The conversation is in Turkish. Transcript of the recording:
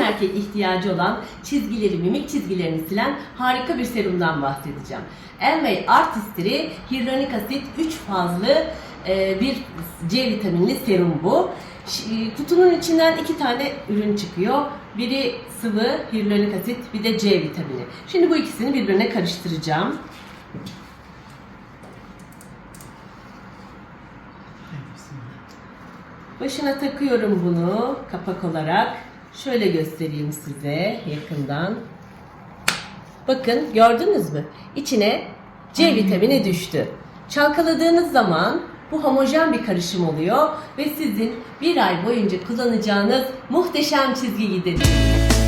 erkek ihtiyacı olan çizgileri, mimik çizgilerini silen harika bir serumdan bahsedeceğim. Elmay Artistry hyaluronik asit 3 fazlı e, bir C vitaminli serum bu. E, Kutunun içinden iki tane ürün çıkıyor. Biri sıvı hyaluronik asit, bir de C vitamini. Şimdi bu ikisini birbirine karıştıracağım. Başına takıyorum bunu kapak olarak. Şöyle göstereyim size yakından. Bakın gördünüz mü? İçine C vitamini düştü. Çalkaladığınız zaman bu homojen bir karışım oluyor ve sizin bir ay boyunca kullanacağınız muhteşem çizgi gideri.